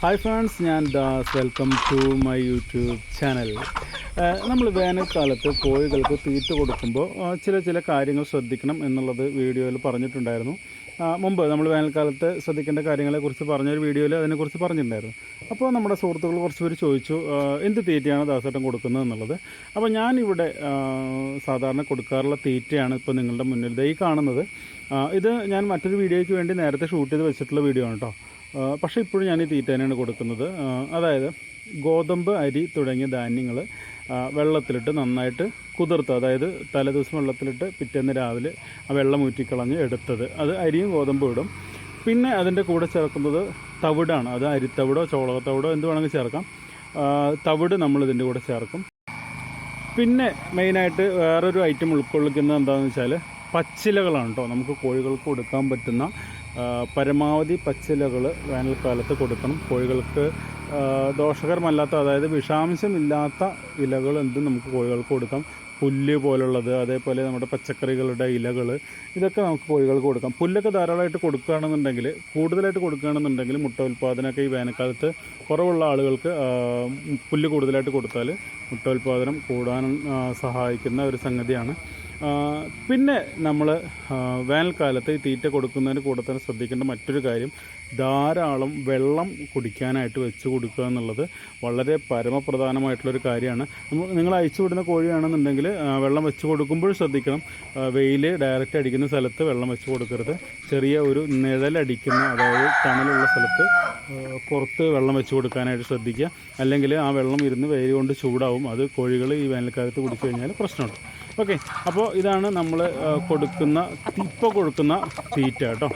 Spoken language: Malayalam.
ഹായ് ഫ്രണ്ട്സ് ഞാൻ Das. Welcome to my YouTube channel നമ്മൾ വേനൽക്കാലത്ത് കോഴികൾക്ക് തീറ്റ കൊടുക്കുമ്പോൾ ചില ചില കാര്യങ്ങൾ ശ്രദ്ധിക്കണം എന്നുള്ളത് വീഡിയോയിൽ പറഞ്ഞിട്ടുണ്ടായിരുന്നു. മുമ്പ് നമ്മൾ വേനൽക്കാലത്ത് ശ്രദ്ധിക്കേണ്ട കാര്യങ്ങളെക്കുറിച്ച് പറഞ്ഞൊരു വീഡിയോയിൽ അതിനെക്കുറിച്ച് പറഞ്ഞിട്ടുണ്ടായിരുന്നു. അപ്പോൾ നമ്മുടെ സുഹൃത്തുക്കൾ കുറച്ച് പേര് ചോദിച്ചു എന്ത് തീറ്റയാണ് ദാസേട്ടൻ കൊടുക്കുന്നത് എന്നുള്ളത്? അപ്പോൾ ഞാനിവിടെ സാധാരണ കൊടുക്കാറുള്ള തീറ്റയാണ് ഇപ്പോൾ നിങ്ങളുടെ മുന്നിൽ ഈ കാണുന്നത്. ഇത് ഞാൻ മറ്റൊരു വീഡിയോയ്ക്ക് വേണ്ടി നേരത്തെ ഷൂട്ട് ചെയ്ത് വെച്ചിട്ടുള്ള വീഡിയോ ആണ് കേട്ടോ പക്ഷേ ഇപ്പോഴും ഞാൻ ഈ തീറ്റ തന്നെയാണ് കൊടുക്കുന്നത് അതായത് ഗോതമ്പ് അരി തുടങ്ങിയ ധാന്യങ്ങൾ വെള്ളത്തിലിട്ട് നന്നായിട്ട് കുതിർത്ത് അതായത് തലേദിവസം വെള്ളത്തിലിട്ട് പിറ്റേന്ന് രാവിലെ ആ വെള്ളം ഊറ്റിക്കളഞ്ഞ് എടുത്തത്. അത് അരിയും ഗോതമ്പും ഇടും. പിന്നെ അതിന്റെ കൂടെ ചേർക്കുന്നത് തവിടാണ്. അത് അരിത്തവിടോ ചോളകത്തവിടോ എന്ത് വേണമെങ്കിൽ ചേർക്കാം. തവിട് നമ്മൾ ഇതിന്റെ കൂടെ ചേർക്കും. പിന്നെ മെയിനായിട്ട് വേറൊരു ഐറ്റം ഉൾക്കൊള്ളിക്കുന്നത് എന്താണെന്ന് വെച്ചാൽ പച്ചിലകളാണ് കേട്ടോ നമുക്ക് കോഴികൾക്ക് കൊടുക്കാൻ പറ്റുന്ന പരമാവധി പച്ചിലകൾ വേനൽക്കാലത്ത് കൊടുക്കണം. കോഴികൾക്ക് ദോഷകരമല്ലാത്ത അതായത് വിഷാംശമില്ലാത്ത ഇലകൾ എന്തും നമുക്ക് കോഴികൾക്ക് കൊടുക്കാം. പുല്ല് പോലുള്ളത് അതേപോലെ നമ്മുടെ പച്ചക്കറികളുടെ ഇലകൾ ഇതൊക്കെ നമുക്ക് കോഴികൾക്ക് കൊടുക്കാം. പുല്ലൊക്കെ ധാരാളമായിട്ട് കൊടുക്കുകയാണെന്നുണ്ടെങ്കിൽ കൂടുതലായിട്ട് കൊടുക്കുകയാണെന്നുണ്ടെങ്കിൽ മുട്ട ഉൽപ്പാദനമൊക്കെ ഈ വേനൽക്കാലത്ത് കുറവുള്ള ആളുകൾക്ക് പുല്ല് കൂടുതലായിട്ട് കൊടുത്താൽ മുട്ട ഉൽപ്പാദനം കൂടാൻ സഹായിക്കുന്ന ഒരു സംഗതിയാണ്. പിന്നെ നമ്മൾ വേനൽക്കാലത്ത് ഈ തീറ്റ കൊടുക്കുന്നതിന് കൂടെ തന്നെ ശ്രദ്ധിക്കേണ്ട മറ്റൊരു കാര്യം ധാരാളം വെള്ളം കുടിക്കാനായിട്ട് വെച്ച് കൊടുക്കുക എന്നുള്ളത് വളരെ പരമപ്രധാനമായിട്ടുള്ളൊരു കാര്യമാണ്. നിങ്ങൾ അയച്ചു വിടുന്ന കോഴിയാണെന്നുണ്ടെങ്കിൽ വെള്ളം വെച്ച് കൊടുക്കുമ്പോൾ ശ്രദ്ധിക്കണം. വെയിൽ ഡയറക്റ്റ് അടിക്കുന്ന സ്ഥലത്ത് വെള്ളം വെച്ച് കൊടുക്കരുത്. ചെറിയ ഒരു നിഴലടിക്കുന്ന അതായത് തണലുള്ള സ്ഥലത്ത് പുറത്ത് വെള്ളം വെച്ച് കൊടുക്കാനായിട്ട് ശ്രദ്ധിക്കുക. അല്ലെങ്കിൽ ആ വെള്ളം ഇരുന്ന് വെയിൽ കൊണ്ട് ചൂടാവും. അത് കോഴികൾ ഈ വേനൽക്കാലത്ത് കുടിച്ചു കഴിഞ്ഞാൽ പ്രശ്നമുണ്ട്. ഓക്കെ. അപ്പോൾ ഇതാണ് നമ്മൾ കൊടുക്കുന്ന ഇപ്പോൾ കൊടുക്കുന്ന തീറ്റ കേട്ടോ.